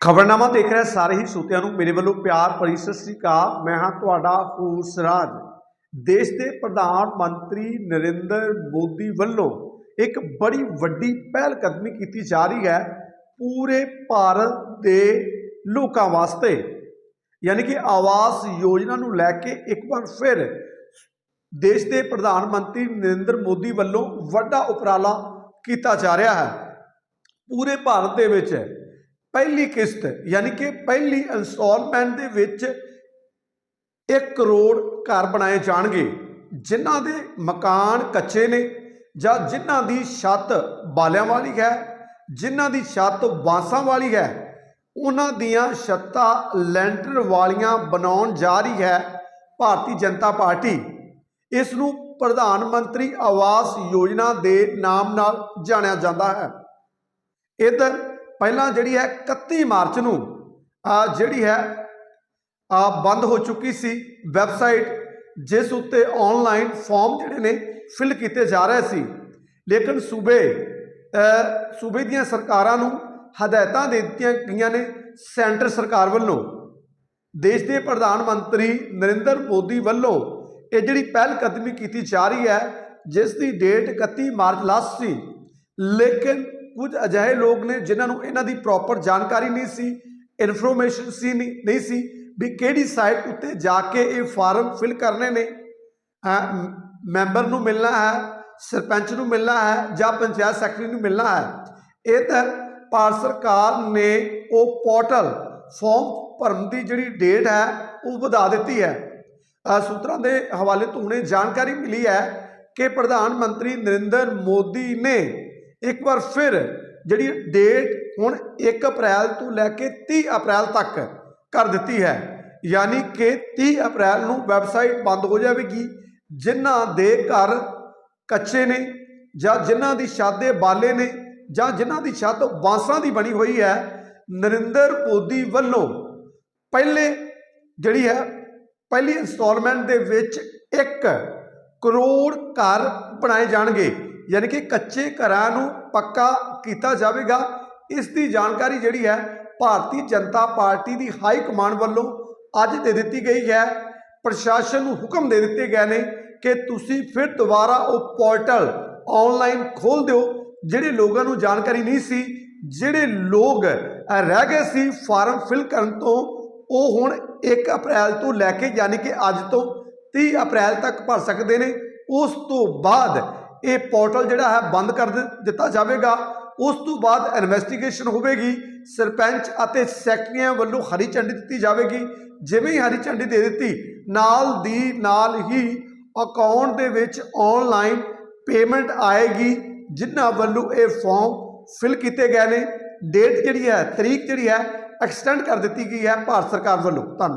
ਖਬਰਨਾਮਾ ਦੇਖ ਰਹੇ ਸਾਰੇ ਹੀ ਸਰੋਤਿਆਂ ਨੂੰ ਮੇਰੇ ਵੱਲੋਂ ਪਿਆਰ ਭਰੀ ਸਤਿ ਸ੍ਰੀ ਅਕਾਲ। ਮੈਂ ਹਾਂ ਤੁਹਾਡਾ ਹੂਸਰਾਜ। ਦੇਸ਼ ਦੇ ਪ੍ਰਧਾਨ ਮੰਤਰੀ ਨਰਿੰਦਰ ਮੋਦੀ ਵੱਲੋਂ ਇੱਕ ਬੜੀ ਵੱਡੀ ਪਹਿਲ ਕਦਮੀ ਕੀਤੀ ਜਾ ਰਹੀ ਹੈ ਪੂਰੇ ਭਾਰਤ ਦੇ ਲੋਕਾਂ ਵਾਸਤੇ। ਯਾਨੀ ਕਿ ਆਵਾਸ ਯੋਜਨਾ ਨੂੰ ਲੈ ਕੇ ਇੱਕ ਵਾਰ ਫਿਰ ਦੇਸ਼ ਦੇ ਪ੍ਰਧਾਨ ਮੰਤਰੀ ਨਰਿੰਦਰ ਮੋਦੀ ਵੱਲੋਂ ਵੱਡਾ ਉਪਰਾਲਾ ਕੀਤਾ ਜਾ ਰਿਹਾ ਹੈ। ਪੂਰੇ ਭਾਰਤ ਦੇ ਵਿੱਚ ਪਹਿਲੀ ਕਿਸ਼ਤ, ਯਾਨੀ ਕਿ ਪਹਿਲੀ ਇਨਸਟਾਲਮੈਂਟ ਦੇ ਵਿੱਚ 1 ਕਰੋੜ ਘਰ ਬਣਾਏ ਜਾਣਗੇ, ਜਿਨ੍ਹਾਂ ਦੇ ਮਕਾਨ ਕੱਚੇ ਨੇ ਜਾਂ ਜਿਨ੍ਹਾਂ ਦੀ ਛੱਤ ਬਾਲਿਆਂ ਵਾਲੀ ਹੈ, ਜਿਨ੍ਹਾਂ ਦੀ ਛੱਤ ਬਾਂਸਾਂ ਵਾਲੀ ਹੈ, ਉਹਨਾਂ ਦੀਆਂ ਛੱਤਾਂ ਲੈਂਟਰ ਵਾਲੀਆਂ ਬਣਾਉਣ ਜਾ ਰਹੀ ਹੈ ਭਾਰਤੀ ਜਨਤਾ ਪਾਰਟੀ। ਇਸ ਨੂੰ ਪ੍ਰਧਾਨ ਮੰਤਰੀ ਆਵਾਸ ਯੋਜਨਾ ਦੇ ਨਾਮ ਨਾਲ ਜਾਣਿਆ ਜਾਂਦਾ ਹੈ। ਇਧਰ ਪਹਿਲਾਂ ਜਿਹੜੀ ਹੈ 31 ਮਾਰਚ ਨੂੰ ਜਿਹੜੀ ਹੈ ਬੰਦ ਹੋ ਚੁੱਕੀ ਸੀ ਵੈਬਸਾਈਟ, ਜਿਸ ਉੱਤੇ ਆਨਲਾਈਨ ਫਾਰਮ ਜਿਹੜੇ ਨੇ ਫਿਲ ਕੀਤੇ ਜਾ ਰਹੇ ਸੀ। ਲੇਕਿਨ ਸੂਬੇ ਸੂਬੇ ਦੀਆਂ ਸਰਕਾਰਾਂ ਨੂੰ ਹਦਾਇਤਾਂ ਦੇ ਦਿੱਤੀਆਂ ਗਈਆਂ ਨੇ ਸੈਂਟਰ ਸਰਕਾਰ ਵੱਲੋਂ। ਦੇਸ਼ ਦੇ ਪ੍ਰਧਾਨ ਮੰਤਰੀ ਨਰਿੰਦਰ ਮੋਦੀ ਵੱਲੋਂ ਇਹ ਜਿਹੜੀ ਪਹਿਲ ਕਦਮੀ ਕੀਤੀ ਜਾ ਰਹੀ ਹੈ, ਜਿਸ ਦੀ ਡੇਟ 31 ਮਾਰਚ ਲਾਸਟ ਸੀ। ਲੇਕਿਨ ਕੁਝ ਅਜਿਹੇ ਲੋਕ ਨੇ ਜਿਨ੍ਹਾਂ ਨੂੰ ਇਹਨਾਂ ਦੀ ਪ੍ਰੋਪਰ ਜਾਣਕਾਰੀ ਨਹੀਂ ਸੀ ਇਨਫੋਰਮੇਸ਼ਨ ਸੀ ਨਹੀਂ ਨਹੀਂ ਸੀ ਵੀ ਕਿਹੜੀ ਸਾਈਟ ਉੱਤੇ ਜਾ ਕੇ ਇਹ ਫਾਰਮ ਫਿਲ ਕਰਨੇ ਨੇ। ਮੈਂਬਰ ਨੂੰ ਮਿਲਣਾ ਹੈ, ਸਰਪੰਚ ਨੂੰ ਮਿਲਣਾ ਹੈ ਜਾਂ ਪੰਚਾਇਤ ਸੈਕਟਰੀ ਨੂੰ ਮਿਲਣਾ ਹੈ। ਇਹ ਤਾਂ ਭਾਰਤ ਸਰਕਾਰ ਨੇ ਉਹ ਪੋਰਟਲ ਫਾਰਮ ਭਰਨ ਦੀ ਜਿਹੜੀ ਡੇਟ ਹੈ, ਉਹ ਵਧਾ ਦਿੱਤੀ ਹੈ। ਸੂਤਰਾਂ ਦੇ ਹਵਾਲੇ ਤੋਂ ਹੁਣੇ ਜਾਣਕਾਰੀ ਮਿਲੀ ਹੈ ਕਿ ਪ੍ਰਧਾਨ ਮੰਤਰੀ ਨਰਿੰਦਰ ਮੋਦੀ ਨੇ ਇੱਕ ਵਾਰ ਫਿਰ ਜਿਹੜੀ ਡੇਟ ਹੁਣ 1 ਅਪ੍ਰੈਲ ਤੋਂ ਲੈ ਕੇ 30 ਅਪ੍ਰੈਲ ਤੱਕ ਕਰ ਦਿੱਤੀ ਹੈ, ਯਾਨੀ ਕਿ 30 ਅਪ੍ਰੈਲ ਨੂੰ ਵੈਬਸਾਈਟ ਬੰਦ ਹੋ ਜਾਵੇਗੀ, ਜਿਨ੍ਹਾਂ ਦੇ ਘਰ ਕੱਚੇ ਨੇ ਜਾਂ ਜਿਨ੍ਹਾਂ ਦੀ ਛਾਦੇ ਬਾਲੇ ਨੇ ਜਾਂ ਜਿਨ੍ਹਾਂ ਦੀ ਛੱਤ ਬਾਂਸਾਂ ਦੀ ਬਣੀ ਹੋਈ ਹੈ, ਨਰਿੰਦਰ ਮੋਦੀ ਵੱਲੋਂ ਪਹਿਲੇ ਜਿਹੜੀ ਹੈ, ਪਹਿਲੀ ਇਨਸਟਾਲਮੈਂਟ ਦੇ ਵਿੱਚ 1 ਕਰੋੜ ਘਰ ਬਣਾਏ ਜਾਣਗੇ। ਯਾਨੀ ਕਿ ਕੱਚੇ ਘਰਾਂ ਨੂੰ ਪੱਕਾ ਕੀਤਾ ਜਾਵੇਗਾ। ਇਸ ਦੀ ਜਾਣਕਾਰੀ ਜਿਹੜੀ ਹੈ, ਭਾਰਤੀ ਜਨਤਾ ਪਾਰਟੀ ਦੀ ਹਾਈ ਕਮਾਂਡ ਵੱਲੋਂ ਅੱਜ ਦੇ ਦਿੱਤੀ ਗਈ ਹੈ। ਪ੍ਰਸ਼ਾਸਨ ਨੂੰ ਹੁਕਮ ਦੇ ਦਿੱਤੇ ਗਏ ਨੇ ਕਿ ਤੁਸੀਂ ਫਿਰ ਦੁਬਾਰਾ ਉਹ ਪੋਰਟਲ ਆਨਲਾਈਨ ਖੋਲ ਦਿਓ, ਜਿਹੜੇ ਲੋਕਾਂ ਨੂੰ ਜਾਣਕਾਰੀ ਨਹੀਂ ਸੀ, ਜਿਹੜੇ ਲੋਕ ਰਹਿ ਗਏ ਸੀ ਫਾਰਮ ਫਿਲ ਕਰਨ ਤੋਂ, ਉਹ ਹੁਣ 1 ਅਪ੍ਰੈਲ ਤੋਂ ਲੈ ਕੇ ਯਾਨੀ ਕਿ ਅੱਜ ਤੋਂ 30 ਅਪ੍ਰੈਲ ਤੱਕ ਭਰ ਸਕਦੇ ਨੇ। ਉਸ ਤੋਂ ਬਾਅਦ ਇਹ ਪੋਰਟਲ ਜਿਹੜਾ ਹੈ ਬੰਦ ਕਰ ਦਿ- ਦਿੱਤਾ ਜਾਵੇਗਾ। ਉਸ ਤੋਂ ਬਾਅਦ ਇਨਵੈਸਟੀਗੇਸ਼ਨ ਹੋਵੇਗੀ। ਸਰਪੰਚ ਅਤੇ ਸੈਕਟਰੀਆਂ ਵੱਲੋਂ ਹਰੀ ਝੰਡੀ ਦਿੱਤੀ ਜਾਵੇਗੀ। ਜਿਵੇਂ ਹੀ ਹਰੀ ਝੰਡੀ ਦੇ ਦਿੱਤੀ, ਨਾਲ ਦੀ ਨਾਲ ਹੀ ਅਕਾਊਂਟ ਦੇ ਵਿੱਚ ਆਨਲਾਈਨ ਪੇਮੈਂਟ ਆਏਗੀ, ਜਿਨ੍ਹਾਂ ਵੱਲੋਂ ਇਹ ਫਾਰਮ ਫਿਲ ਕੀਤੇ ਗਏ ਨੇ। ਡੇਟ ਜਿਹੜੀ ਹੈ, ਤਰੀਕ ਜਿਹੜੀ ਹੈ ਐਕਸਟੈਂਡ ਕਰ ਦਿੱਤੀ ਗਈ ਹੈ ਭਾਰਤ ਸਰਕਾਰ ਵੱਲੋਂ। ਧੰਨਵਾਦ।